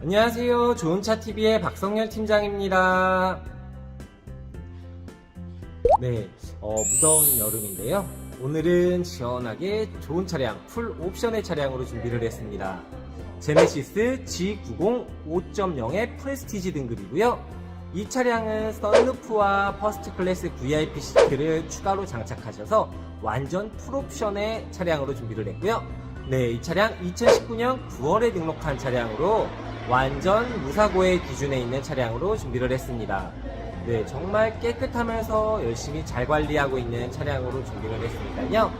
안녕하세요. 좋은차TV의 박성열 팀장입니다. 네, 어, 무더운 여름인데요. 오늘은 시원하게 좋은 차량, 풀 옵션의 차량으로 준비를 했습니다. 제네시스 G90 5.0의 프레스티지 등급이고요. 이 차량은 썬루프와 퍼스트 클래스 VIP 시트를 추가로 장착하셔서 완전 풀옵션의 차량으로 준비를 했고요. 네, 이 차량 2019년 9월에 등록한 차량으로 완전 무사고의 기준에 있는 차량으로 준비를 했습니다. 네, 정말 깨끗하면서 열심히 잘 관리하고 있는 차량으로 준비를 했으니까요.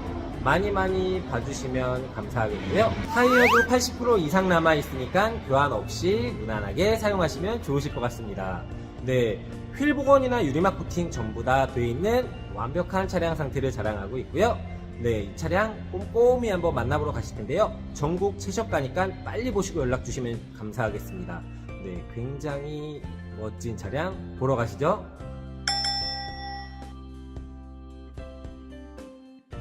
많이 많이 봐주시면 감사하겠고요. 타이어도 80% 이상 남아 있으니까 교환 없이 무난하게 사용하시면 좋으실 것 같습니다. 네, 휠 복원이나 유리막 코팅 전부 다 되어 있는 완벽한 차량 상태를 자랑하고 있고요. 네, 이 차량 꼼꼼히 한번 만나보러 가실 텐데요. 전국 최저가니까 빨리 보시고 연락 주시면 감사하겠습니다. 네, 굉장히 멋진 차량 보러 가시죠.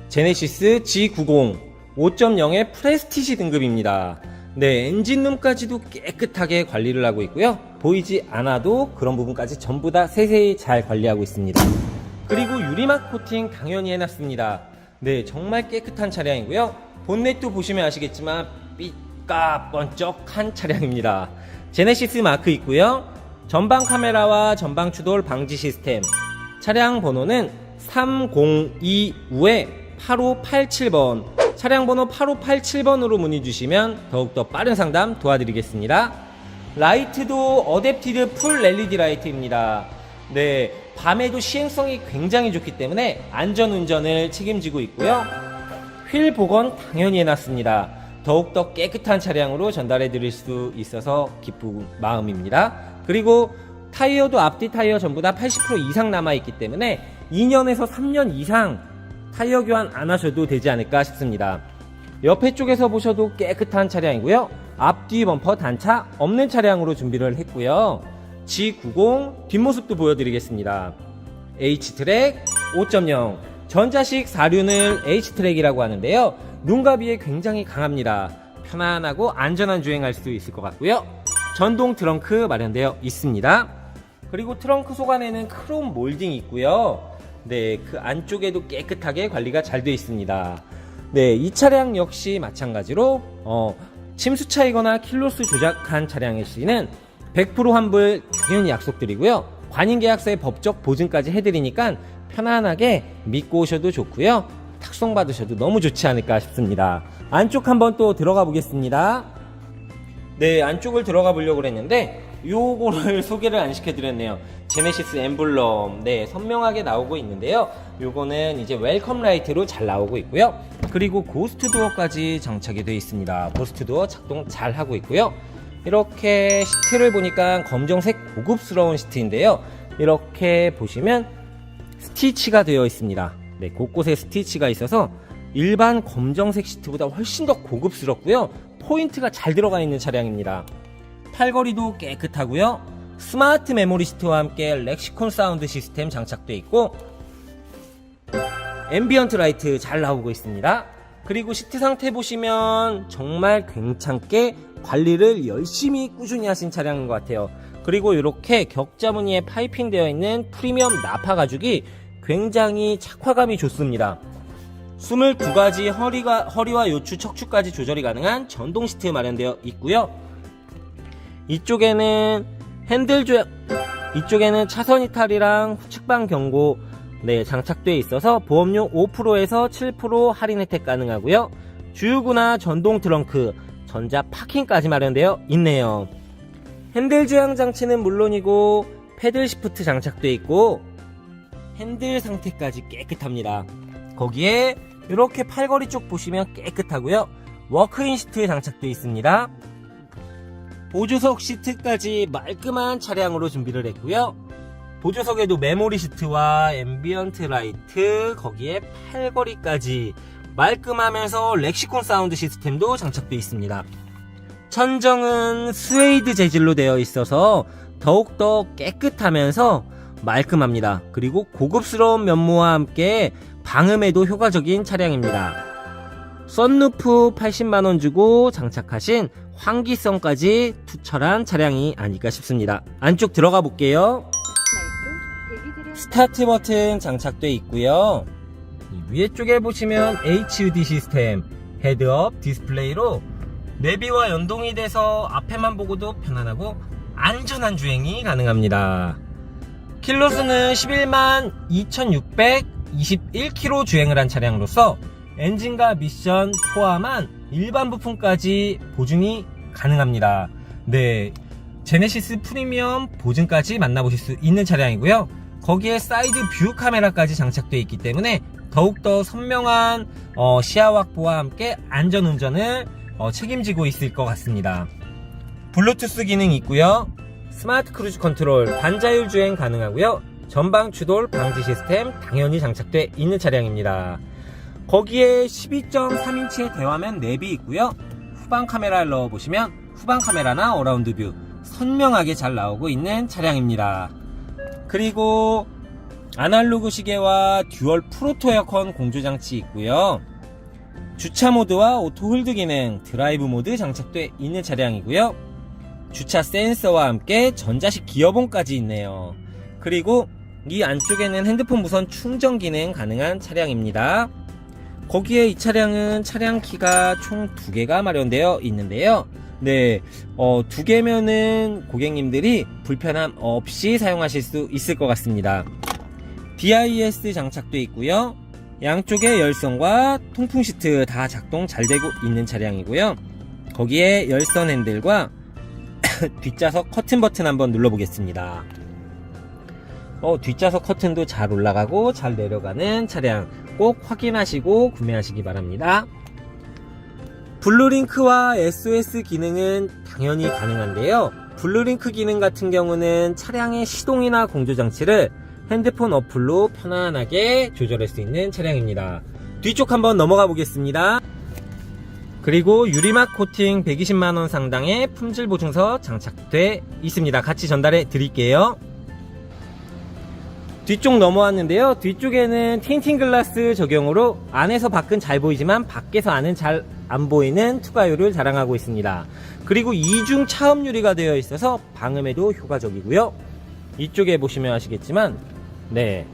제네시스 G90 5.0의 프레스티지 등급입니다. 네, 엔진룸까지도 깨끗하게 관리를 하고 있고요. 보이지 않아도 그런 부분까지 전부 다 세세히 잘 관리하고 있습니다. 그리고 유리막 코팅 당연히 해놨습니다. 네, 정말 깨끗한 차량이고요. 본넷도 보시면 아시겠지만 삐까번쩍한 차량입니다. 제네시스 마크 있고요. 전방 카메라와 전방 추돌 방지 시스템. 차량 번호는 302우에 8587번. 차량 번호 8587번으로 문의 주시면 더욱더 빠른 상담 도와드리겠습니다. 라이트도 어댑티드 풀 LED 라이트입니다. 네, 밤에도 시행성이 굉장히 좋기 때문에 안전 운전을 책임지고 있고요. 휠 복원 당연히 해놨습니다. 더욱더 깨끗한 차량으로 전달해 드릴 수 있어서 기쁜 마음입니다. 그리고 타이어도 앞뒤 타이어 전부 다 80% 이상 남아있기 때문에 2년에서 3년 이상 타이어 교환 안 하셔도 되지 않을까 싶습니다. 옆에 쪽에서 보셔도 깨끗한 차량이고요. 앞뒤 범퍼 단차 없는 차량으로 준비를 했고요. G90 뒷모습도 보여드리겠습니다. H트랙 5.0 전자식 사륜을 H트랙이라고 하는데요. 눈가비에 굉장히 강합니다. 편안하고 안전한 주행할 수 있을 것 같고요. 전동 트렁크 마련되어 있습니다. 그리고 트렁크 속 안에는 크롬 몰딩이 있고요. 네, 그 안쪽에도 깨끗하게 관리가 잘 되어 있습니다. 네, 이 차량 역시 마찬가지로 어, 침수차이거나 킬로수 조작한 차량의 시는 100% 환불 당연히 약속드리고요. 관인계약서의 법적 보증까지 해드리니까 편안하게 믿고 오셔도 좋고요. 탁송 받으셔도 너무 좋지 않을까 싶습니다. 안쪽 한번 또 들어가 보겠습니다. 네, 안쪽을 들어가 보려고 그랬는데 요거를 소개를 안 시켜드렸네요. 제네시스 엠블럼, 네, 선명하게 나오고 있는데요. 요거는 이제 웰컴 라이트로 잘 나오고 있고요. 그리고 고스트 도어까지 장착이 되어 있습니다. 고스트 도어 작동 잘 하고 있고요. 이렇게 시트를 보니까 검정색 고급스러운 시트인데요. 이렇게 보시면 스티치가 되어 있습니다. 네, 곳곳에 스티치가 있어서 일반 검정색 시트보다 훨씬 더 고급스럽고요. 포인트가 잘 들어가 있는 차량입니다. 팔걸이도 깨끗하고요. 스마트 메모리 시트와 함께 렉시콘 사운드 시스템 장착되어 있고 앰비언트 라이트 잘 나오고 있습니다. 그리고 시트 상태 보시면 정말 괜찮게 관리를 열심히 꾸준히 하신 차량인 것 같아요. 그리고 이렇게 격자 무늬에 파이핑 되어 있는 프리미엄 나파 가죽이 굉장히 착화감이 좋습니다. 22가지 허리가, 허리와 요추, 척추까지 조절이 가능한 전동 시트 마련되어 있고요. 이쪽에는 핸들 조 이쪽에는 차선 이탈이랑 후측방 경고 네, 장착되어 있어서 보험료 5%에서 7% 할인 혜택 가능하고요. 주유구나 전동 트렁크, 전자 파킹까지 마련되어 있네요. 핸들 조향 장치는 물론이고 패들 시프트 장착되어 있고 핸들 상태까지 깨끗합니다. 거기에 이렇게 팔걸이 쪽 보시면 깨끗하고요. 워크인 시트에 장착되어 있습니다. 보조석 시트까지 말끔한 차량으로 준비를 했고요. 보조석에도 메모리 시트와 앰비언트 라이트, 거기에 팔걸이까지 말끔하면서 렉시콘 사운드 시스템도 장착되어 있습니다. 천정은 스웨이드 재질로 되어 있어서 더욱더 깨끗하면서 말끔합니다. 그리고 고급스러운 면모와 함께 방음에도 효과적인 차량입니다. 썬루프 80만원 주고 장착하신 환기성까지 투철한 차량이 아닐까 싶습니다. 안쪽 들어가 볼게요. 스타트 버튼 장착돼 있고요. 위에 쪽에 보시면 HUD 시스템 헤드업 디스플레이로 내비와 연동이 돼서 앞에만 보고도 편안하고 안전한 주행이 가능합니다. 킬로수는 11만 2600 21kg 주행을 한 차량으로서 엔진과 미션 포함한 일반 부품까지 보증이 가능합니다. 네. 제네시스 프리미엄 보증까지 만나보실 수 있는 차량이고요. 거기에 사이드 뷰 카메라까지 장착되어 있기 때문에 더욱더 선명한 어, 시야 확보와 함께 안전 운전을 어, 책임지고 있을 것 같습니다. 블루투스 기능이 있고요. 스마트 크루즈 컨트롤 반자율 주행 가능하고요. 전방 추돌 방지 시스템 당연히 장착돼 있는 차량입니다. 거기에 12.3인치의 대화면 내비 있고요. 후방 카메라를 넣어 보시면 후방 카메라나 어라운드 뷰 선명하게 잘 나오고 있는 차량입니다. 그리고 아날로그 시계와 듀얼 프로토 에어컨 공조 장치 있고요. 주차 모드와 오토 홀드 기능, 드라이브 모드 장착돼 있는 차량이고요. 주차 센서와 함께 전자식 기어봉까지 있네요. 그리고 이 안쪽에는 핸드폰 무선 충전 기능 가능한 차량입니다. 거기에 이 차량은 차량 키가 총 두 개가 마련되어 있는데요. 네, 어, 두 개면은 고객님들이 불편함 없이 사용하실 수 있을 것 같습니다. DIS 장착돼 있고요. 양쪽에 열선과 통풍 시트 다 작동 잘 되고 있는 차량이고요. 거기에 열선 핸들과 뒷좌석 커튼 버튼 한번 눌러보겠습니다. 어, 뒷좌석 커튼도 잘 올라가고 잘 내려가는 차량 꼭 확인하시고 구매하시기 바랍니다. 블루링크와 SOS 기능은 당연히 가능한데요. 블루링크 기능 같은 경우는 차량의 시동이나 공조 장치를 핸드폰 어플로 편안하게 조절할 수 있는 차량입니다. 뒤쪽 한번 넘어가 보겠습니다. 그리고 유리막 코팅 120만원 상당의 품질 보증서 장착돼 있습니다. 같이 전달해 드릴게요. 뒤쪽 넘어왔는데요. 뒤쪽에는 틴팅 글라스 적용으로 안에서 밖은 잘 보이지만 밖에서 안은 잘 안 보이는 투과율을 자랑하고 있습니다. 그리고 이중 차음 유리가 되어 있어서 방음에도 효과적이고요. 이쪽에 보시면 아시겠지만 네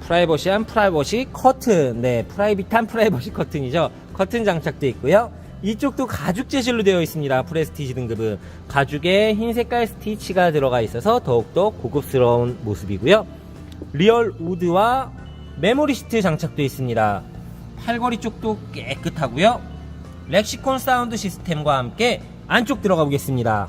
프라이버시한 프라이버시 커튼 네 프라이빗한 프라이버시 커튼이죠. 커튼 장착되어 있고요. 이쪽도 가죽 재질로 되어 있습니다. 프레스티지 등급은 가죽에 흰 색깔 스티치가 들어가 있어서 더욱더 고급스러운 모습이고요. 리얼 우드와 메모리 시트 장착되어 있습니다. 팔걸이 쪽도 깨끗하고요. 렉시콘 사운드 시스템과 함께 안쪽 들어가 보겠습니다.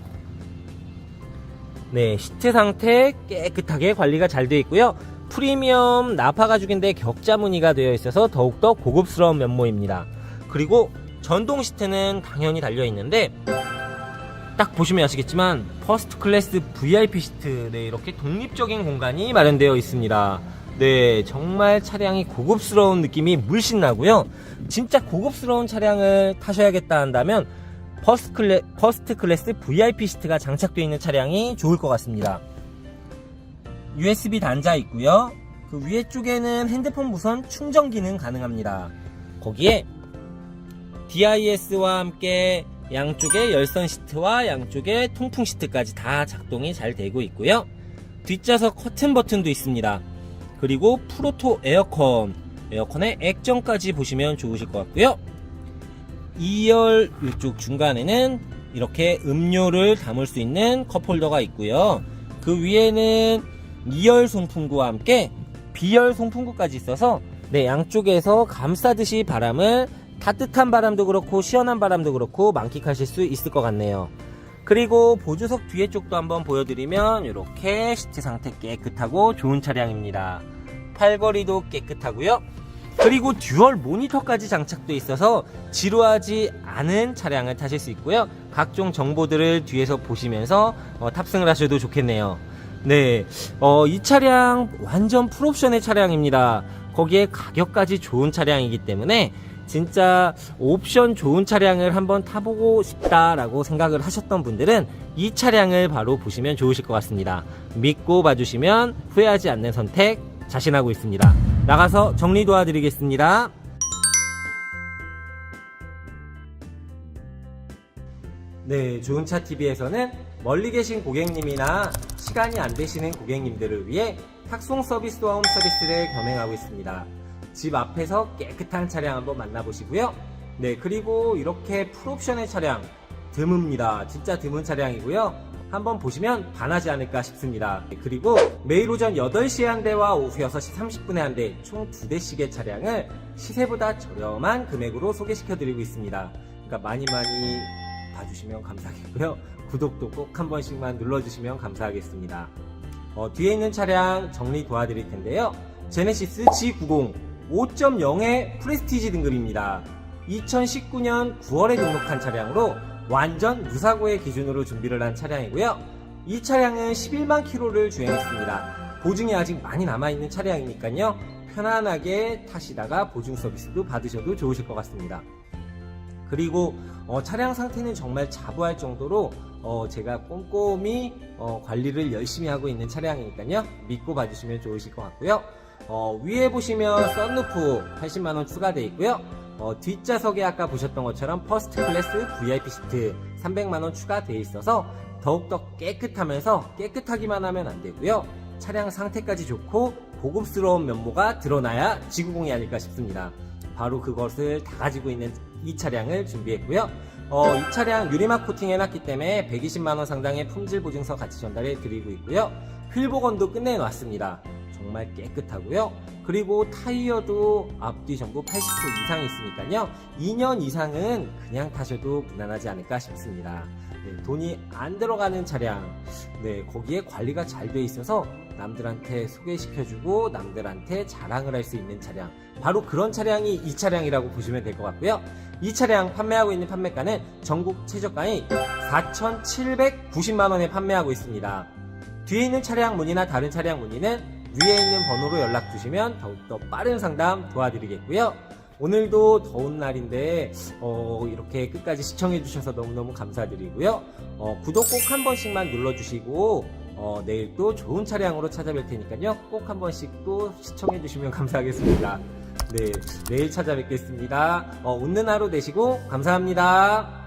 네, 시트 상태 깨끗하게 관리가 잘 되어 있고요. 프리미엄 나파 가죽인데 격자 무늬가 되어 있어서 더욱더 고급스러운 면모입니다. 그리고 전동 시트는 당연히 달려 있는데 딱 보시면 아시겠지만 퍼스트 클래스 VIP 시트 네 이렇게 독립적인 공간이 마련되어 있습니다. 네 정말 차량이 고급스러운 느낌이 물씬 나고요. 진짜 고급스러운 차량을 타셔야겠다 한다면 퍼스트, 클래, 퍼스트 클래스 VIP 시트가 장착되어 있는 차량이 좋을 것 같습니다. USB 단자 있고요. 그 위에 쪽에는 핸드폰 무선 충전 기능 가능합니다. 거기에 DIS와 함께 양쪽에 열선 시트와 양쪽에 통풍 시트까지 다 작동이 잘 되고 있고요. 뒷좌석 커튼 버튼도 있습니다. 그리고 프로토 에어컨, 에어컨의 액정까지 보시면 좋으실 것 같고요. 2열 이쪽 중간에는 이렇게 음료를 담을 수 있는 컵홀더가 있고요. 그 위에는 2열 송풍구와 함께 B열 송풍구까지 있어서 네, 양쪽에서 감싸듯이 바람을 따뜻한 바람도 그렇고 시원한 바람도 그렇고 만끽하실 수 있을 것 같네요. 그리고 보조석 뒤에 쪽도 한번 보여드리면 이렇게 시트 상태 깨끗하고 좋은 차량입니다. 팔걸이도 깨끗하고요. 그리고 듀얼 모니터까지 장착되어 있어서 지루하지 않은 차량을 타실 수 있고요. 각종 정보들을 뒤에서 보시면서 어, 탑승을 하셔도 좋겠네요. 네, 어, 이 차량 완전 풀옵션의 차량입니다. 거기에 가격까지 좋은 차량이기 때문에 진짜 옵션 좋은 차량을 한번 타보고 싶다라고 생각을 하셨던 분들은 이 차량을 바로 보시면 좋으실 것 같습니다. 믿고 봐주시면 후회하지 않는 선택 자신하고 있습니다. 나가서 정리 도와드리겠습니다. 네, 좋은 차 TV에서는 멀리 계신 고객님이나 시간이 안 되시는 고객님들을 위해 탁송 서비스와 홈 서비스를 겸행하고 있습니다. 집 앞에서 깨끗한 차량 한번 만나보시고요. 네, 그리고 이렇게 풀옵션의 차량 드뭅니다. 진짜 드문 차량이고요. 한번 보시면 반하지 않을까 싶습니다. 네, 그리고 매일 오전 8시에 한 대와 오후 6시 30분에 한 대, 총 2대씩의 차량을 시세보다 저렴한 금액으로 소개시켜 드리고 있습니다. 그러니까 많이 많이 봐주시면 감사하겠고요. 구독도 꼭 한 번씩만 눌러주시면 감사하겠습니다. 어, 뒤에 있는 차량 정리 도와드릴 텐데요. 제네시스 G90 5.0의 프레스티지 등급입니다. 2019년 9월에 등록한 차량으로 완전 무사고의 기준으로 준비를 한 차량이고요. 이 차량은 11만 킬로를 주행했습니다. 보증이 아직 많이 남아있는 차량이니까요. 편안하게 타시다가 보증 서비스도 받으셔도 좋으실 것 같습니다. 그리고 어, 차량 상태는 정말 자부할 정도로 어, 제가 꼼꼼히 어, 관리를 열심히 하고 있는 차량이니까요 믿고 봐주시면 좋으실 것 같고요 어, 위에 보시면 썬루프 80만원 추가되어 있고요 어, 뒷좌석에 아까 보셨던 것처럼 퍼스트 클래스 VIP 시트 300만원 추가되어 있어서 더욱더 깨끗하면서 깨끗하기만 하면 안 되고요 차량 상태까지 좋고 고급스러운 면모가 드러나야 G90이 아닐까 싶습니다 바로 그것을 다 가지고 있는 이 차량을 준비했고요. 어, 이 차량 유리막 코팅 해놨기 때문에 120만원 상당의 품질 보증서 같이 전달해 드리고 있고요. 휠 복원도 끝내놨습니다. 정말 깨끗하고요. 그리고 타이어도 앞뒤 전부 80% 이상 있으니까요. 2년 이상은 그냥 타셔도 무난하지 않을까 싶습니다. 네, 돈이 안 들어가는 차량, 네, 거기에 관리가 잘 돼 있어서 남들한테 소개시켜주고 남들한테 자랑을 할 수 있는 차량. 바로 그런 차량이 이 차량이라고 보시면 될 것 같고요. 이 차량 판매하고 있는 판매가는 전국 최저가인 4,790만원에 판매하고 있습니다. 뒤에 있는 차량 문의나 다른 차량 문의는 위에 있는 번호로 연락 주시면 더욱더 빠른 상담 도와드리겠고요. 오늘도 더운 날인데 어, 이렇게 끝까지 시청해 주셔서 너무너무 감사드리고요. 어, 구독 꼭 한 번씩만 눌러주시고 어, 내일 또 좋은 차량으로 찾아뵐 테니까요. 꼭 한 번씩 또 시청해 주시면 감사하겠습니다. 네, 내일 찾아뵙겠습니다. 어, 웃는 하루 되시고 감사합니다.